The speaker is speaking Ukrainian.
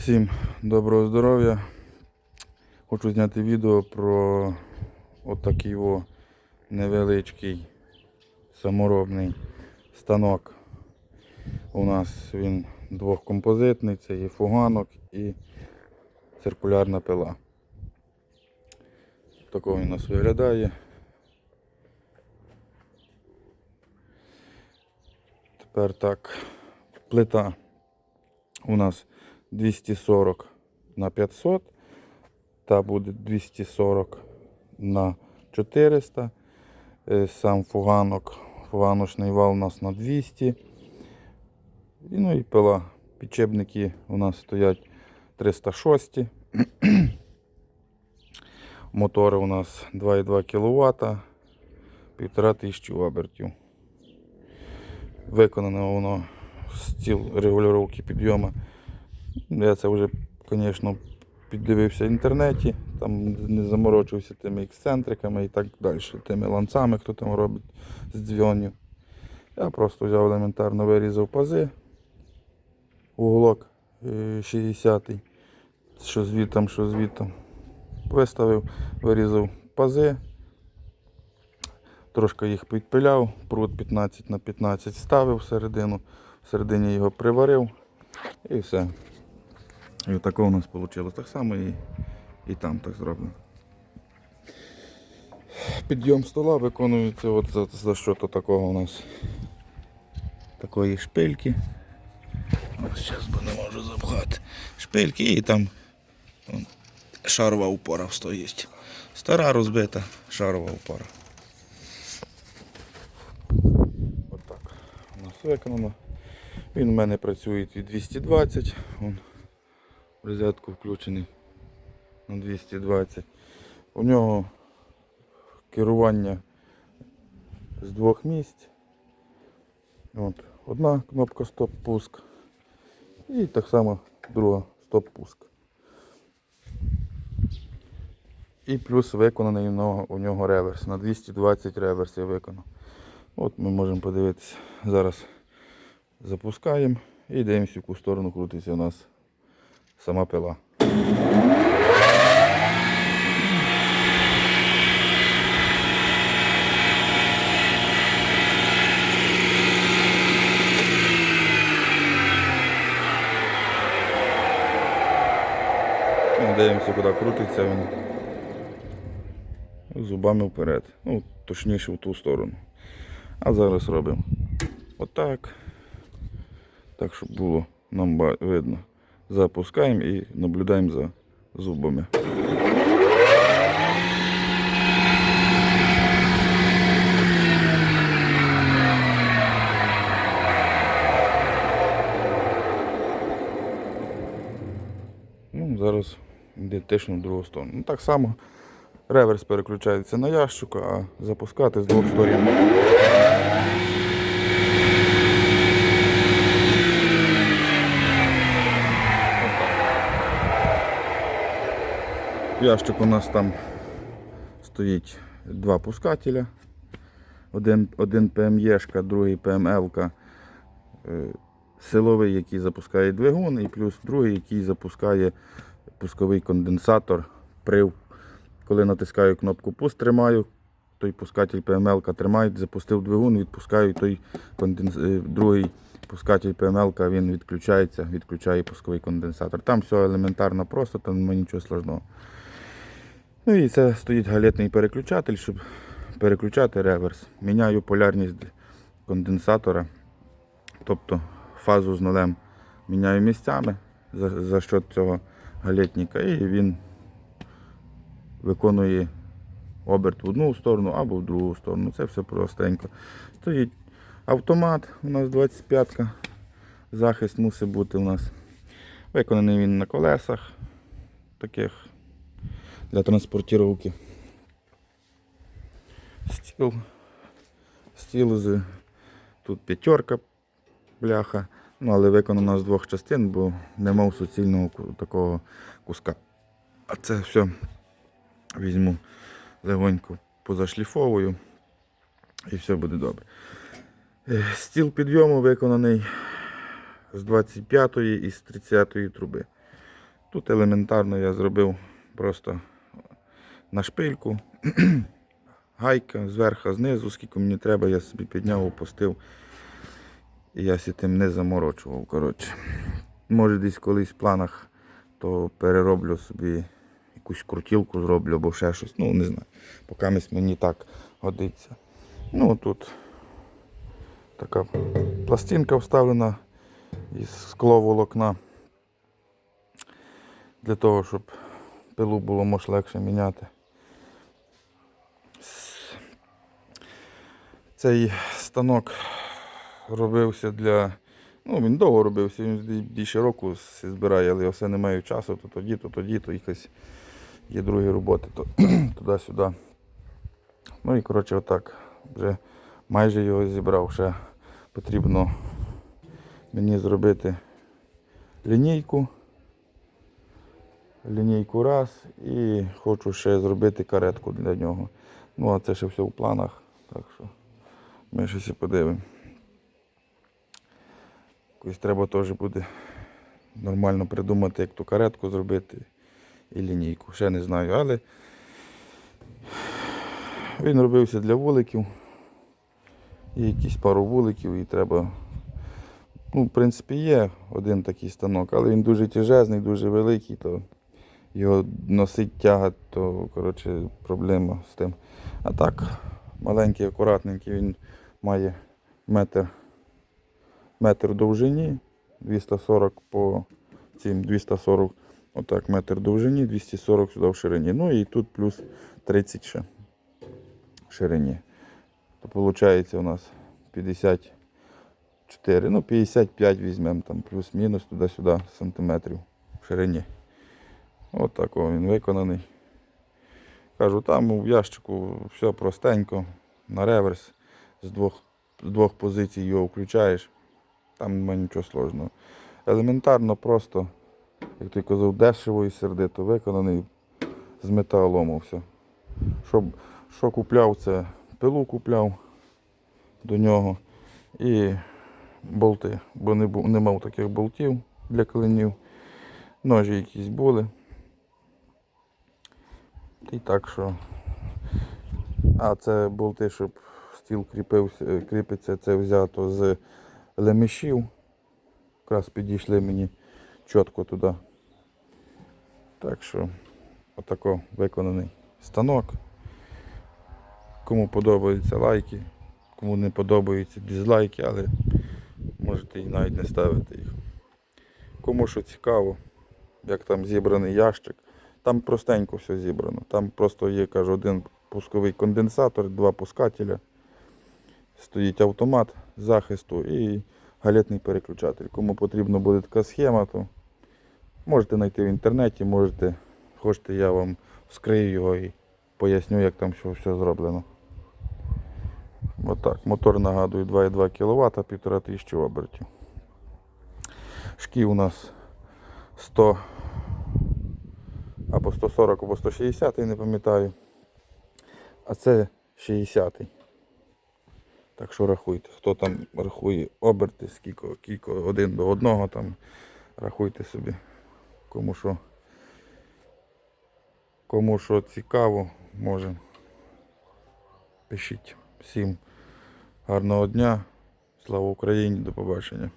Всім доброго здоров'я. Хочу зняти відео про отакий о невеличкий саморобний станок. У нас він двохкомпозитний, це є фуганок і циркулярна пила. Такого він у нас виглядає. Тепер так, плита у нас 240 на 500, та буде 240 на 400. Е, Сам фуганок, фуганочний вал у нас на 200. І, ну і пила. Підчепники у нас стоять 306. Мотори у нас 2,2 кВт, 1500 обертів. Виконано воно стіл регулювання підйому. Я це вже, звісно, піддивився в інтернеті, там не заморочився тими ексцентриками і так далі, тими ланцами, хто там робить з дзвонів. Я просто взяв елементарно вирізав пази, уголок е, 60-й, що звітом, що звітом. Виставив, вирізав пази, трошки їх підпиляв, прут 15 на 15 ставив всередину, всередині його приварив і все. І отако у нас вийшло. Так само і, і там так зроблено. Підйом стола виконується от за, за що то такого у нас такої шпильки. Ось зараз бо не можу запхати. Шпильки і там вон, шарова упора стоїть. Стара розбита шарова упора. Отак у нас виконано. Він у мене працює від 220. Вон, в розетку включений на 220. У нього керування з двох місць. От, одна кнопка стоп-пуск. І так само друга стоп-пуск. І плюс виконаний у нього, реверс. На 220 реверс я виконав. От ми можемо подивитися. Зараз запускаємо і дивимося, в яку сторону крутиться у нас сама пила. Ну, Дивимося, куди крутиться він. Зубами вперед. Ну, точніше в ту сторону. А зараз робимо отак. Так, щоб було нам видно. Запускаємо і наблюдаємо за зубами. Ну, зараз теж на другу сторону. Ну, так само реверс переключається на ящик, а запускати з двох сторін. Ящик у нас там стоїть два пускателя. Один, один ПМЄшка, другий ПМЛка. Е, Силовий, який запускає двигун, і плюс другий, який запускає пусковий конденсатор. При, коли натискаю кнопку пуск, тримаю, той пускатель ПМЛ тримає, запустив двигун, відпускаю той конденс... е, другий пускатель ПМЛ, він відключається, відключає пусковий конденсатор. Там все елементарно просто, там немає нічого складного. Ну і це стоїть галетний переключатель, щоб переключати реверс. Міняю полярність конденсатора, тобто фазу з нулем міняю місцями за, за счет цього галетника і він виконує оберт в одну сторону або в другу сторону. Це все простенько. Стоїть автомат, у нас 25-ка. Захист мусить бути у нас. Виконаний він на колесах таких для транспортировки. Стіл. Стіл з тут п'ятерка бляха. Ну, але виконано з двох частин, бо нема суцільного такого куска. А це все візьму легонько позашліфовую і все буде добре. Е, Стіл підйому виконаний з 25-ї і з 30-ї труби. Тут елементарно я зробив просто на шпильку. Гайка зверху, знизу, скільки мені треба, я собі підняв, опустив. І я сі тим не заморочував. Коротше. Може десь колись в планах, то перероблю собі якусь крутілку зроблю або ще щось. Ну, не знаю. Поки мені так годиться. Ну тут така пластинка вставлена із скловолокна. Для того, щоб пилу було може легше міняти. Цей станок робився для. Ну, він довго робився, він більше року збирає, але я все не маю часу, то тоді, то тоді, то якось є другі роботи, то туди-сюди. Ну і коротше отак. Вже майже його зібрав. Ще потрібно мені зробити лінійку. Лінійку раз і хочу ще зробити каретку для нього. Ну, а це ще все в планах. Так що ми ще всі подивимо. Якось треба теж буде нормально придумати, як ту каретку зробити і лінійку. Ще не знаю, але він робився для вуликів. Є якісь пару вуликів і треба. Ну, в принципі, є один такий станок, але він дуже тяжезний, дуже великий, то його носить тяга, то коротше, проблема з тим. А так, маленький, акуратненький, він має метр, метр довжині, 240 по цим 240, отак, метр довжині, 240 сюди в ширині. Ну і тут плюс 30 ще в ширині. То виходить у нас 54, ну 55 візьмемо там, плюс-мінус туди-сюди сантиметрів в ширині. От так він виконаний. Кажу, там в ящику все простенько, на реверс з двох, з двох позицій його включаєш. Там немає нічого сложного. Елементарно просто, як ти казав, дешево і сердито виконаний з металолому все. Що, що купляв, це пилу купляв до нього і болти, бо не, не мав таких болтів для клинів. Ножі якісь були. І так що. А це болти, щоб стіл кріпився, кріпиться, це взято з лемешів. Якраз підійшли мені чітко туди. Так що отако виконаний станок. Кому подобаються лайки, кому не подобаються дизлайки, але можете і навіть не ставити їх. Кому що цікаво, як там зібраний ящик. Там простенько все зібрано. Там просто є, кажу, один пусковий конденсатор, два пускателя. Стоїть автомат захисту і галетний переключатель. Кому потрібна буде така схема, то можете знайти в інтернеті, можете, хочете, я вам вскрию його і поясню, як там все, все зроблено. Отак. Мотор нагадую 2,2 кВт, 1500 обертів. Шків у нас 100 або 140, або 160, не пам'ятаю. А це 60. Так що рахуйте. Хто там рахує оберти, скільки, скільки один до одного, там рахуйте собі. Кому що, кому що цікаво, може. Пишіть. Всім гарного дня. Слава Україні, до побачення.